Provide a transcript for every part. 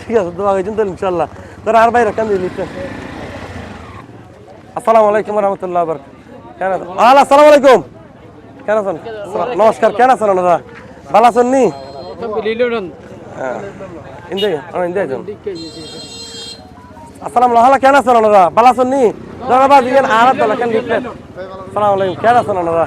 ঠিক আছে, দোয়া হয়েছেন তো ইনশাল্লাহ তোর আর কেন দিলি আসসালামু আলাইকুম রহমতুল্লাহ বরক কেন আছেন? আল, আসসালামু আলাইকুম। কেন আছেন নমস্কার, কেন আছেন ওনারা ভালো আছেন নি? হ্যাঁ। আসসালামু আলাইকুম কেন আছেন ওনারা ভালো আছেন নি? দাদা দিলেন আসসালামু আলাইকুম, কেন আছেন ওনারা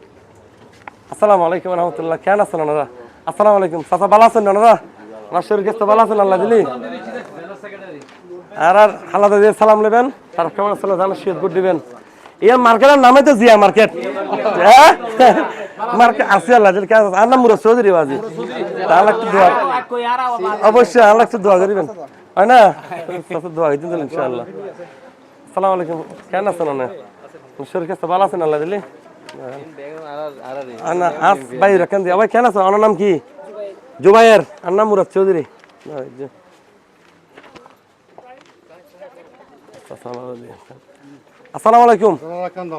আসসালামু আলাইকুম রহমতুল্লাহ। কেন আছেন ওনারা? আসসালামু আলাইকুম। চাচা, ভালো আছেন ওনারা? আমার শরীর কাছে ভালো আছেন আল্লাহ দিলি? আর আর আলাদা দিয়ে সালাম নেবেন। তার কেমন আসলে জানো, শীত গুড দিবেন। ইয়ার মার্কেটের নামে তো জিয়া মার্কেট। হ্যাঁ? মার্কেট আছে আল্লাহ কেন আর নাম মুরা চৌধুরী বাজি। তাহলে একটু দোয়া অবশ্যই আল্লাহ একটু দোয়া করিবেন। হয় না? দোয়া ইনশাআল্লাহ। আসসালামু আলাইকুম। কেন আছেন না শরীর কাছে ভালো আছেন আল্লাহ দিলি? আস ভাই রাখেন ভাই কেন আছেন আমার নাম কি? জুবাইর। আর নাম মুরাদ চৌধুরী। আসসালামু আলাইকুম।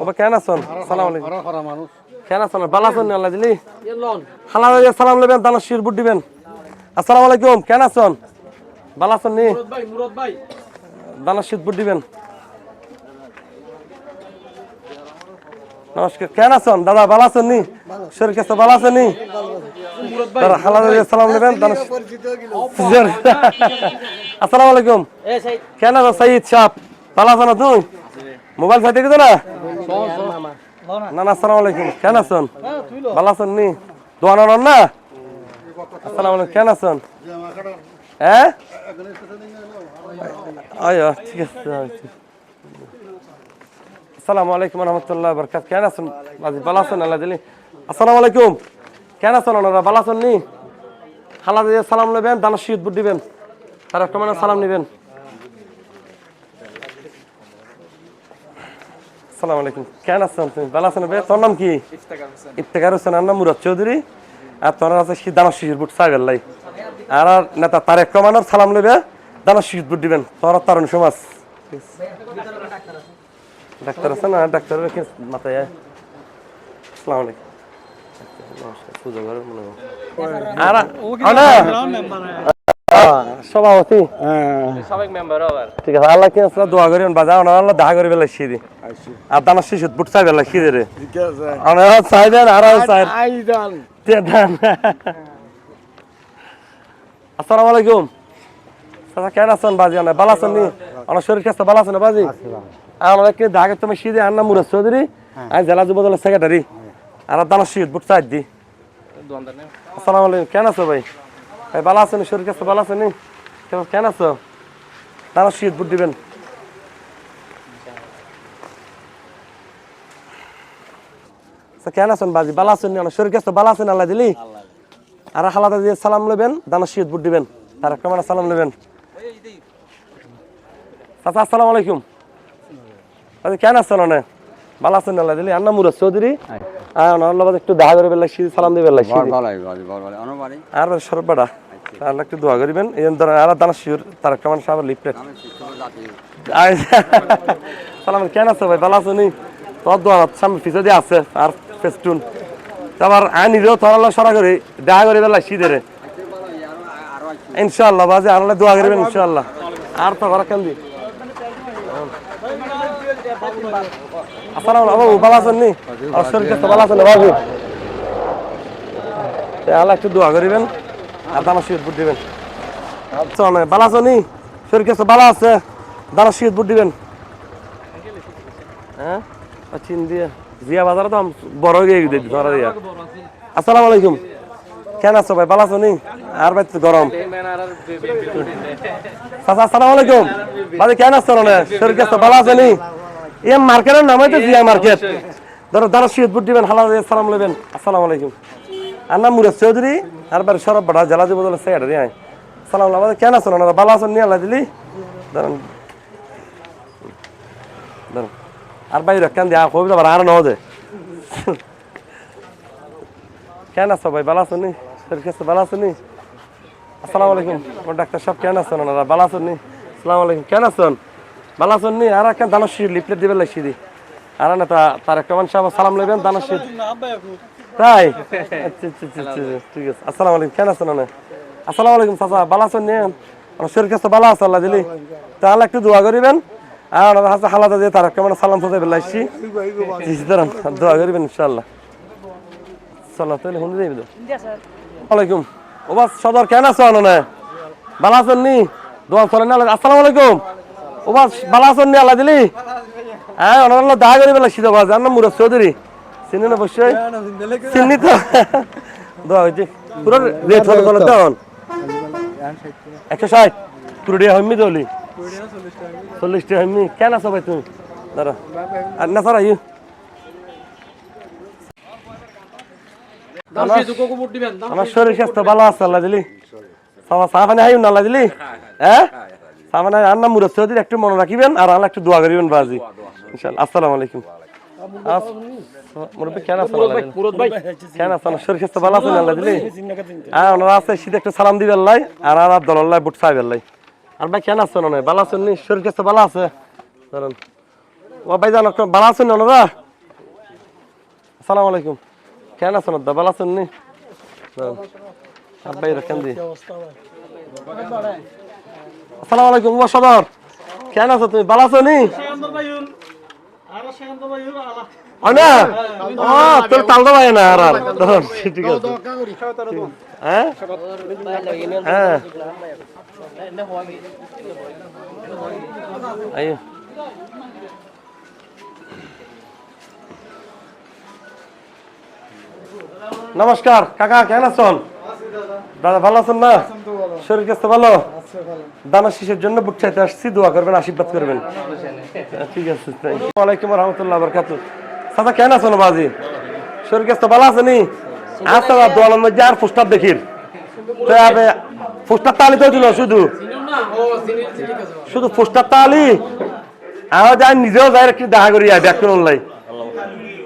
ওবা কেন আছেন? আসসালামু আলাইকুম। কেন আছেন? ভালো আছেন আল্লাহ দিলি? হালা দিয়ে সালাম নেবেন দানা শির বুট দিবেন। আসসালামু আলাইকুম। কেন আছেন? ভালো আছেন নি? দানা শীত বুট দিবেন। নমস্কার। কেন আছেন? দাদা ভালো আছেন নি? শরীর কাছে ভালো আছেন নি? দাদা হালা সালাম নেবেন আসসালামু আলাইকুম। কেন আছো সাইদ সাহ ভালো আছো না তুই মোবাইল সাইতে গেছো না? না না আসসালামু আলাইকুম। কেন আছেন? ভালো আছেন নি? দোয়ান না? আসসালামু আলাইকুম। কেন আছেন? হ্যাঁ? আয় ঠিক আছে। আসসালামু আলাইকুম রহমতুল্লাহ বরকাত কেন আছেন? ভালো আছেন আল্লাহ দিলি। আসসালামু আলাইকুম। কেন আছেন ওনারা? ভালো আছেন নি দিয়ে সালাম নেবেন দানা বুট দিবেন। তার একটা মানে সালাম নেবেন। আসসালামু আলাইকুম। কেন আছেন তুমি ভালো আছেন বে তোর নাম কি? ইফতেকার হোসেন। আর নাম মুরাদ চৌধুরী। আর তোর আছে দানা লাই। আর আর নেতা তারেক রহমানের সালাম নেবে দানা বুট দিবেন। তোর তারুণ সমাজ। ডাক্তার আছে না ডাক্তার রেখে মাথায়। আসসালামু আলাইকুম। হয়। আর আনা সভাপতি ঠিক আছে আল্লাহ কি দোয়া করি বাজা আল্লাহ দেখা করি বেলা শিদি আর দানা শিশু বুট চাই বেলা শিদি রে। অনা চাই দেন আর চাই আসসালামু আলাইকুম। কেন আছেন বাজি অনেক ভালো আছেন নি? আমার শরীর কাছে ভালো আছে না বাজি? আমার কি ঢাকা তুমি শিদি আর নাম মুরাদ চৌধুরী। আমি জেলা যুব দলের সেক্রেটারি আর দানা বুট দি। আসসালামু আলাইকুম কেন আছো ভাই? ভাই ভালো আছেন? শরীর কাছে ভালো আছেন কেন- আছো? দানা শীত বুট দিবেন। আচ্ছা, কেন আছেন বাজি ভালো আছেন শরীর কাছে ভালো আছেন আল্লাহ দিলি? আর হালাদা দিয়ে সালাম নেবেন দানা শীত বুট দিবেন। তার একটা সালাম নেবেন। চাচা আসসালামু আলাইকুম। আচ্ছা কেন আছেন অনেক? ভালো আছেন আল্লাহ দিলি। আন্না মুরাদ চৌধুরী। আর আল্লাহ একটু দেখা করে বেলা শীত সালাম দিবে বেলা আর সরবাডা তাহলে একটু দোয়া করিবেন। এই ধরেন আর দানা শিওর তার একটা মানুষ আবার সালাম কেন আছে ভাই? ভালো তোর দোয়া সামনে পিছে দিয়ে আছে আর ফেস্টুন। আবার আই নিজেও তোর আল্লাহ সরা করি দেখা করি বেলা শীতের ইনশাআল্লাহ বাজে আল্লাহ দোয়া করিবেন ইনশাআল্লাহ। আর তো ঘর কেন দি আসসালামু ভালো আছেন নি? ভালো আছেন বাবু? একটু দোয়া করিবেন, আর দানা বুট দিবেন। আচ্ছা অনেক ভালো আছো নি? শরীর ভালো আছে? দানা বুট দিবেন। হ্যাঁ? চিন দিয়ে জিয়া বাজারে তো বড় হয়ে গিয়ে ধরা দিয়া। আসসালামু আলাইকুম। কেন আছো ভাই, ভালো আছো নি? আর ভাই গরম। আসসালামু আলাইকুম। ভাই, কেন আছো না শরীর কাছে ভালো আছে নি? এই মার্কেটের নাম হয়তো জিয়া মার্কেট। ধরো শীত বুট দিবেন হালাল সালাম নেবেন আসসালামু আলাইকুম। আর নাম মুরাদ চৌধুরী আর বাড়ি সরব বাড়া জেলা যুব দলের সেক্রেটারি আয় আসসালাম আলাইকুম। কেন আছেন ওনারা ভালো আছেন নিয়ে আল্লাহ দিলি। দাঁড়ান দাঁড়ান আর বাইরে কেন দিয়া? কবি আবার আর নও দে কেন আছো ভাই? ভালো আছো নি শরীর কাছে ভালো আছো নি আসসালামু আলাইকুম। ডাক্তার সাহেব কেন আছেন ওনারা ভালো আছেন নি আসসালামু আলাইকুম। কেন আছেন ভালো আছেন নি আর একটা দানো শির লিফলেট দিবেন লাগছি দি। আর না তা তার একটা মানুষ আবার সালাম লইবেন দানো শির তাই? আচ্ছা আচ্ছা আচ্ছা ঠিক আছে। আসসালামু আলাইকুম কেন আছেন ওনা আসসালামু আলাইকুম চাচা ভালো আছেন নি আমার শরীর কাছে ভালো আছে আল্লাহ দিলি। তাহলে একটু দোয়া করিবেন। আর হাতে হালাদা দিয়ে তার একটা মানে সালাম দোয়া করিবেন ইনশাআল্লাহ। সাল্লাহ তাহলে শুনে যাইবে তো? বাস সদর কেন আছো আননে? ভালো আছেন নি দোয়া চলেন আসসালামু আলাইকুম। ও বাস ভালো আছেন নি দিলি? হ্যাঁ ওনার হলো দেখা করি বেলা শীত বাজ আমার চৌধুরী। চিনি না অবশ্যই? চিনি তো? দোয়া হয়েছে পুরো রেট হলো কোনো তখন একশো ষাট। পুরো ডিয়া হইমি দলি চল্লিশ টাকা হইমি কেন আছো ভাই তুমি? দাঁড়া। আর না স্যার আইউ আমার শরীর স্বাস্থ্য ভালো আছে আল্লাহ দিলি। সামা সাফানে হাইম না আল্লাহ দিলি। হ্যাঁ। সামনে আর না মুরত চৌধুরী একটু মনে রাখিবেন আর আল্লাহ একটু দোয়া করিবেন বাজি। ইনশাআল্লাহ। আসসালামু আলাইকুম। মুরব্বী কেন আছেন আল্লাহ কেন আছেন শরীর ভালো আছেন আল্লাহ দিলি? হ্যাঁ ওনারা আছে শীতে একটু সালাম দিবেন লাই আর আর দলাল্লাই বুট লাই। আর ভাই কেন আছেন ওনার ভালো আছেন নি শরীর ভালো আছে? ধরেন। ও ভাই জানো ভালো আছেন ওনারা আসসালামু আলাইকুম। কেন আছেন দা ভালো আছেন নি আর ভাই রাখেন দি। আসসালামু আলাইকুম ও সদর কেন আছো তুমি? ভালো আছো নি? না? ও না, আর হ্যাঁ? হ্যাঁ। নমস্কার, কাকা কেন আছেন? দাদা, ভালো আছেন না? শরীর কাছে ভালো? দানা শিশের জন্য চাইতে আসছি, দোয়া করবেন, আশীর্বাদ করবেন। ঠিক আছে ওয়ালাইকুম রহমতুল্লাহ বরকাত কেন আছেন বাজি শরীর ভালো আছে নি? আচ্ছা মধ্যে আর দেখির তো তালি তো দিল শুধু? শুধু পোস্টার তালি? আমার যাই, নিজেও যাই, একটু দেখা করি অনলাই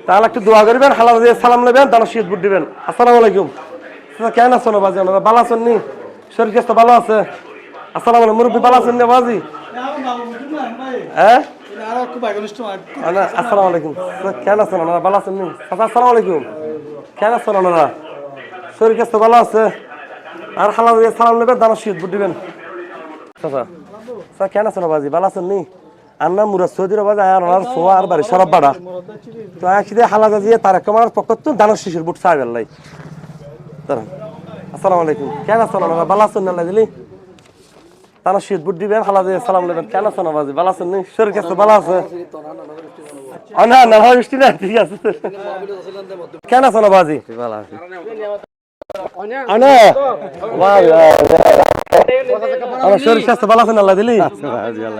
তাহলে একটু দোয়া করবেন, হালাল দিয়ে সালাম নেবেন তাহলে শীত বুট দিবেন। আসসালামু আলাইকুম। কেন আছেন বাজি ভালো আছেন নি? শরীর কাছে ভালো আছে? আসসালামু আলাইকুম, মুরব্বী ভালো আছেন নি বাজি হ্যাঁ? আসসালামু আলাইকুম। কেন আছেন ওনারা ভালো আছেন নি? আসসালামু আলাইকুম। কেন আছেন ওনারা শরীর কাছে ভালো আছে? আর দিয়ে সালাম নেবেন তাহলে শীত বুট দিবেন। চাচা স্যার কেন আছেন বাজি ভালো আছেন নি? আন্না মুরাদ সৌদির বাজে আর ওনার সোয়া আর বাড়ি, সরব বাড়া। তো একসাথে হালাদা দিয়ে তার কমার পক্ষ তো দানব শিশুর বুট বেলাই দাঁড়ান। আসসালামু আলাইকুম। কেন আছেন ওনারা ভালো আছেন না দিলি? তারা শীত বুট দিবেন হালা দিয়ে সালাম নেবেন। কেন আছেন বাজি ভালো আছেন নি? শরীর কাছে ভালো আছে? ও না না হয় বৃষ্টি না ঠিক আছে। কেন আছেন বাজি ভালো আছে আনে। বাহ আমার শরীর স্বাস্থ্য ভালো আছেন আল্লাহ দিলি?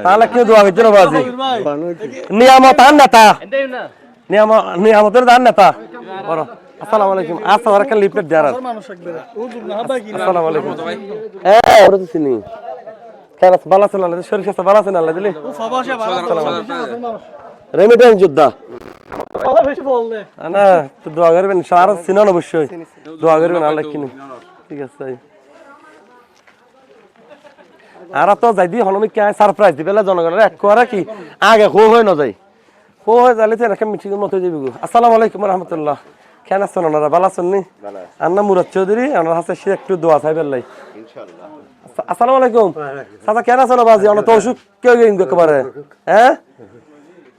তাহলে কি দোয়া করছ না বাজি নিয়ামত আন নেতা। নিয়াম নিয়ামতের দান নেতা। বড়। আসসালামু আলাইকুম। আচ্ছা ওরা একটা লিফলেট দেয়ার আসসালামু আলাইকুম। হ্যাঁ ওরা তো চিনি। কেন আছে? ভালো আছেন আল্লাহ? শরীর স্বাস্থ্য ভালো আছেন আল্লাহ দিলি? রেমিটেন্স যোদ্ধা। না তো দোয়া করবেন চিনন অবশ্যই। দোয়া করবেন আল্লাহ কিনি। ঠিক আছে তাই। আর তো যাই হলমি কে সারপ্রাইজ দিবে জনগণের। এক করে কি? আগে হো হয়ে না যাই হো হয়ে যাইলে তো এরকম মিটিং মতো যাবি গো। আসসালামু আলাইকুম রহমতুল্লাহ। কেন আছেন ওনারা? ভালো আছেন নি? আন্না মুরাদ চৌধুরী ওনার হাতে সে একটু দোয়া চাইবেন লাই। আসসালামু আলাইকুম। চাচা কেন আছেন বাজি অনেক তো কেউ গেইন একেবারে। হ্যাঁ?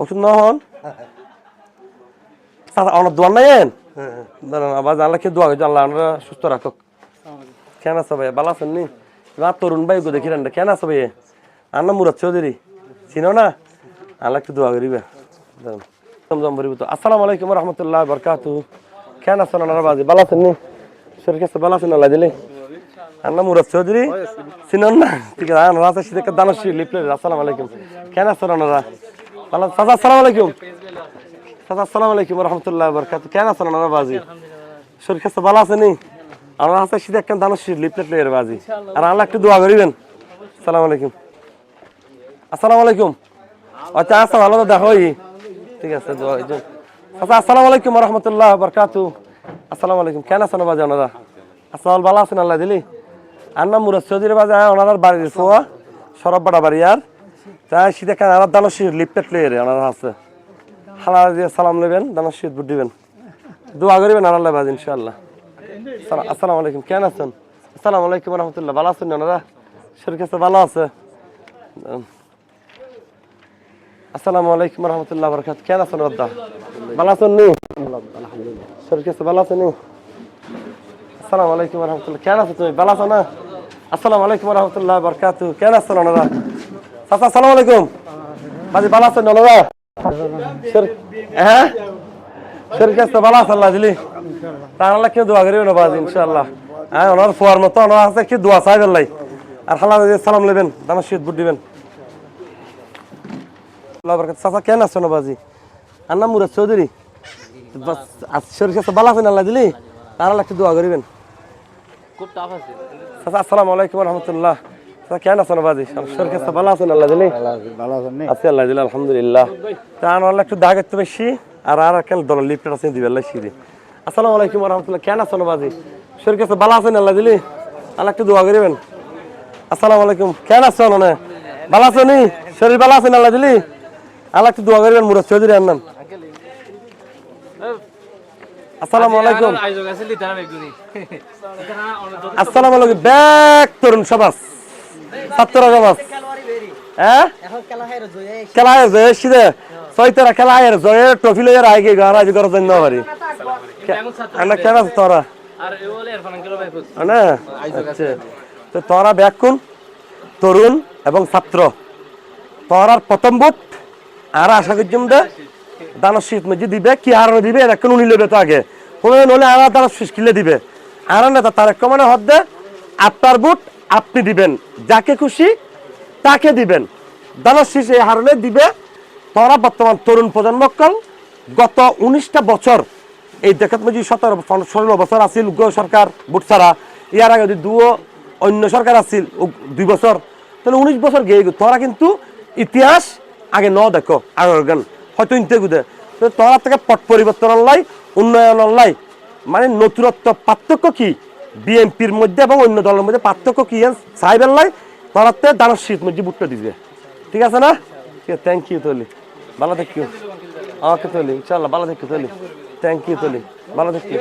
ওষুধ না হন? চাচা অনেক দোয়া নাই এন? দাঁড়ান আবার আল্লাহ কে দোয়া আল্লাহ আমরা সুস্থ রাখক। কেন আছে ভাই ভালো আছেন নি? না তরুণ ভাই গো দেখি রান্না। কেন আছে ভাই আন্না মুরাদ চৌধুরী। চিনো না? আল্লাহ একটু দোয়া করিবে। দাঁড়ান। জমজম পরিবর্তন আসসালামু আলাইকুম রহমতুল্লাহ বরকাতু কেন আছেন ওনারা বাজি ভালো আছেন নি? শরীর কাছে ভালো আছেন আল্লাহ দিলে? আন্না মুরাদ চৌধুরী। ঠিক আছে আসসালামু আলাইকুম। কেন বরকাতু কেন বাজি? ভালো আছে নি? বাজি। আর আলাইকুম। আসসালামু আলাইকুম। আচ্ছা আচ্ছা ঠিক আছে আলাইকুম আসসালামু আলাইকুম। কেন আসসালাম, ভালো আছেন আল্লাহ দিলি? আর নাম মুরাদ চৌধুরী বাজে ওনার বাড়ির ফোয়া সরববাড়া বাড়ি আর? তাই শীতে কেন আর দানো শীত লিপলেট লইয়ের ওনার আছে। হালা দিয়ে সালাম নেবেন দানো শীত বুট দিবেন। দোয়া করিবেন আল্লাহ বাজ, ইনশাআল্লাহ। সালাম- আসসালামু আলাইকুম কেন আছেন? আসসালামু আলাইকুম রহমতুল্লাহ, ভালো আছেন ওনারা? শরীর কাছে ভালো আছে। আসসালামু আলাইকুম রহমতুল্লাহ বরকাত কেন আছেন ওদ্দা ভালো আছেন নি? শরীর কাছে ভালো আছেন নি? আসসালামু আলাইকুম রহমতুল্লাহ কেন আছো তুমি? ভালো আছো না? আসসালামু আলাইকুম রহমতুল্লাহ বরকাত কেন আছেন ওনারা? চাচা আসসালামু আলাইকুম। বাজি ভালো আছেন ওনারা? হ্যাঁ? শরীর কাছে ভালো আছে আল্লাহ দিলি তাহলে কেউ দোয়া করিবে না বাজ ইনশাআল্লাহ। হ্যাঁ ওনার ফোয়ার মতো ওনার আছে কি দোয়া চাই বেলাই আর হালা সালাম নেবেন দানা শীত বুট দিবেন। চাচা কেন আছো না বাজি? আর নাম মুরাদ চৌধুরী? শরীর কাছে ভালো আছেন আল্লাহ দিলি? তাহলে একটু দোয়া করিবেন। খুব টাফ আছে। চাচা আসসালামু আলাইকুম রহমতুল্লাহ। চাচা কেন বাজি কাছে ভালো আছেন আল্লাহ দিলি ভালো আছেন আছি আল্লাহ দিল আলহামদুলিল্লাহ। তা আনার একটু দাগ একটু বেশি আর আর কেন দল আছে দিবে আল্লাহ আসসালামু আলাইকুম রহমতুল্লাহ কেন বাজি কাছে ভালো আছেন আল্লাহ দিলি আল্লাহ একটু দোয়া করিবেন। আসসালামু আলাইকুম কেন ভালো আছো নি? শরীর ভালো আছেন আল্লাহ দিলি আল্লাহ একটু দোয়া করিবেন মুরাদ চৌধুরী আন্নান। আসসালামু আলাইকুম। অনেক আসসালামু আলাইকুম। ব্যাক তরুণ সমাজ। হ্যাঁ? খেলা জয় জয় ট্রফি লইয়ার আগে ঘর আজ ঘর জন্য পারি। কেন আছে তোরা? না আচ্ছা। তো তোরা ব্যাকুন তরুণ এবং ছাত্র। তোরার প্রথম বুট আর আশা করছিলাম দে দানা শীত মেজি দিবে, কি আর দিবে? এখন উনি লেবে তো আগে। কোনো নলে আর দানা শীষ কিলে দিবে। আর নেতা, তার এক মানে হদ দে। আপনার বুট আপনি দিবেন। যাকে খুশি তাকে দিবেন। দানা শীষ এই হারণে দিবে। তোরা বর্তমান তরুণ প্রজন্মকাল, গত উনিশটা বছর, এই দেখাত মজি সতেরো ষোলো বছর আছিল উগ্র সরকার বুট ছাড়া। ইয়ার আগে যদি দুও অন্য সরকার আছিল দুই বছর, তাহলে উনিশ বছর গিয়ে তোরা কিন্তু ইতিহাস আগে ন দেখো, আগের গান। হয়তো গুদে তো তোরা থেকে পট পরিবর্তন লাই উন্নয়ন লাই মানে নতুনত্ব পার্থক্য কি? বিএনপির মধ্যে এবং অন্য দলের মধ্যে পার্থক্য কি? সাহেবের লাই তোরাতে দানার শীত মধ্যে বুটটা দিবে ঠিক আছে না? ঠিক আছে থ্যাংক ইউ তলি ভালো থাকিও ওকে তলি ইনশাল্লাহ ভালো থাকিও তলি থ্যাংক ইউ তলি ভালো থাকিও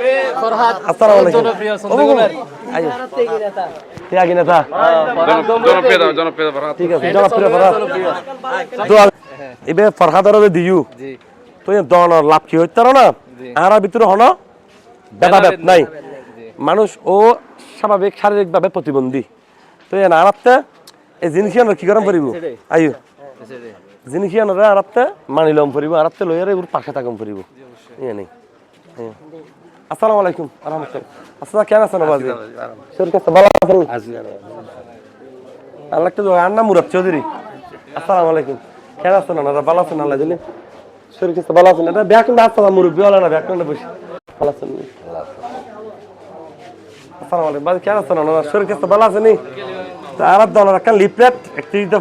আসসালামু আলাইকুম। আগে নেতা? ঠিক আছে জনপ্রিয় ফরহাদ। এবে ফরহাদর দিউ জি। তো এ দন লাভ কি হইতে না? আর ভিতরে হন? ভেদাভেদ নাই। মানুষ ও স্বাভাবিক শারীরিকভাবে প্রতিবন্ধী তো এ নারাতে এই জিনিস কি করাম পারিব আইও। জিনিস আরাতে মানিলম পারিব আরাতে লইয়ারে ওর পাশে থাকম পারিব ইয়ে নেই। আসসালামু আলাইকুম রহমতুল্লাহ। আসসালাম কেন আছেন বাজি শরীর কাছে ভালো আছেন? আল্লাহ একটু দোয়া। মুরাদ চৌধুরী। আসসালামু আলাইকুম। কেন আছেন ওনারা ভালো আছেন আল্লাহ দিলে? শরীর কাছে ভালো আছেন? এটা ব্যাক না আসসালাম মুরব্বী হলো না ব্যাক না বসে। ভালো আছেন? নি? আসসালামু আলাইকুম। বাজি কেন আছেন ওনারা শরীর কাছে ভালো আছেন? নি আর দল একটা লিপলেট একটি দিতে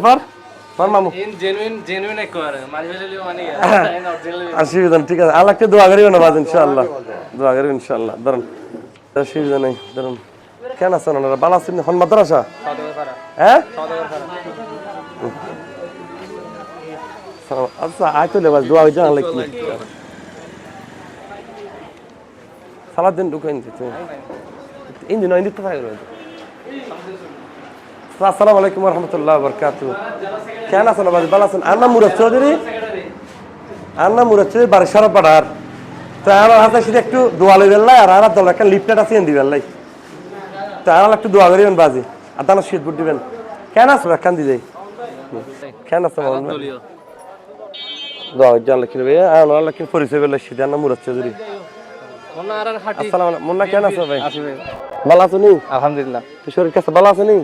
নেই, ঠিক আছে। আল্লাহ একটু দোয়া করিবেন না বাজ ইনশাআল্লাহ। দোয়া করিবেন ইনশাআল্লাহ। ধরুন অসুবিধা নেই ধরুন কেন আছেন ওনারা? ভালো আছেন হন মাদ্রাসা? হ্যাঁ। আচ্ছা আয় তো লেবাস দোয়া হইছে আল্লাহ কি? সালাদ দিন ঢুকাই দিতে ইঞ্জিন ইঞ্জিন তো থাকে রয়েছে আসসালামু আলাইকুম রহমতুল্লাহ বরকাত কেন আছেন বাজ? ভালো আছেন? আর নাম মুরাদ চৌধুরী। আর নাম মুরাদ চৌধুরী বাড়ি সরপাড়ার তো আমার হাতে সেটা একটু দোয়া লই বেল্লাই আর আর দল একটা লিফটেড আছে দিবেন লাই। তো আর একটু দোয়া করিবেন বাজি আর তার শীত বুট দিবেন। কেন আছো রাখান দি যাই? কেন দলীয় দোয়া লিখে দেবে আর আমার লিখে পরিচয় বেলা শীত আর নাম মুরাদ চৌধুরী। মুন্না কেন আছো ভাই? ভালো আছো নি? আলহামদুলিল্লাহ। শরীর কাছে ভালো আছে নি?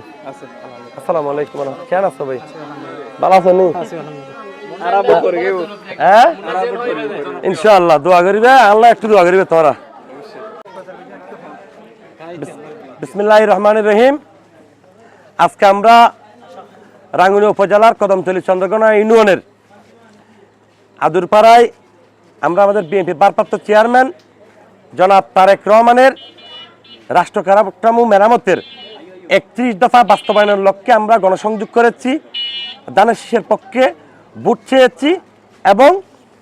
আসসালামু আলাইকুম। কেন আছো ভাই? ভালো আছো নি? আর আবু করে গেও হ্যাঁ? ইনশাআল্লাহ, দোয়া করিবে, আল্লাহ একটু দোয়া করিবে তোরা। বিসমিল্লাহ রহমান রহিম। আজকে আমরা রাঙ্গুনি উপজেলার কদমতলী চন্দ্রকোনা ইউনিয়নের আদুরপাড়ায় আমরা আমাদের বিএনপি ভারপ্রাপ্ত চেয়ারম্যান জনাব তারেক রহমানের রাষ্ট্র কারাক্রম মেরামতের একত্রিশ দফা বাস্তবায়নের লক্ষ্যে আমরা গণসংযোগ করেছি। দানের শীষের পক্ষে ভোট চেয়েছি এবং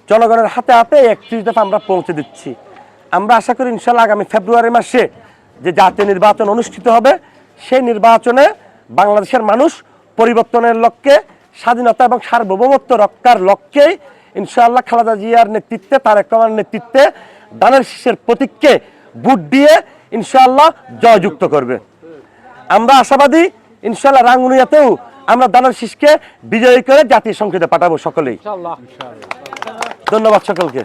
জনগণের হাতে হাতে একত্রিশ দফা আমরা পৌঁছে দিচ্ছি। আমরা আশা করি ইনশাল্লাহ আগামী ফেব্রুয়ারি মাসে যে জাতীয় নির্বাচন অনুষ্ঠিত হবে, সেই নির্বাচনে বাংলাদেশের মানুষ পরিবর্তনের লক্ষ্যে, স্বাধীনতা এবং সার্বভৌমত্ব রক্ষার লক্ষ্যেই ইনশাআল্লাহ খালেদা জিয়ার নেতৃত্বে, তারেক রহমানের নেতৃত্বে দানের শীষের প্রতীককে ভোট দিয়ে ইনশাআল্লাহ জয়যুক্ত করবে। আমরা আশাবাদী ইনশাআল্লাহ রাঙ্গুনিয়াতেও আমরা দানের শীষকে বিজয়ী করে জাতীয় সংসদে পাঠাবো সকলেই। ধন্যবাদ সকলকে।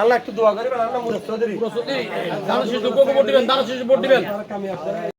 আল্লাহ একটু দোয়া করি আল্লাহ মুরাদ চৌধুরী।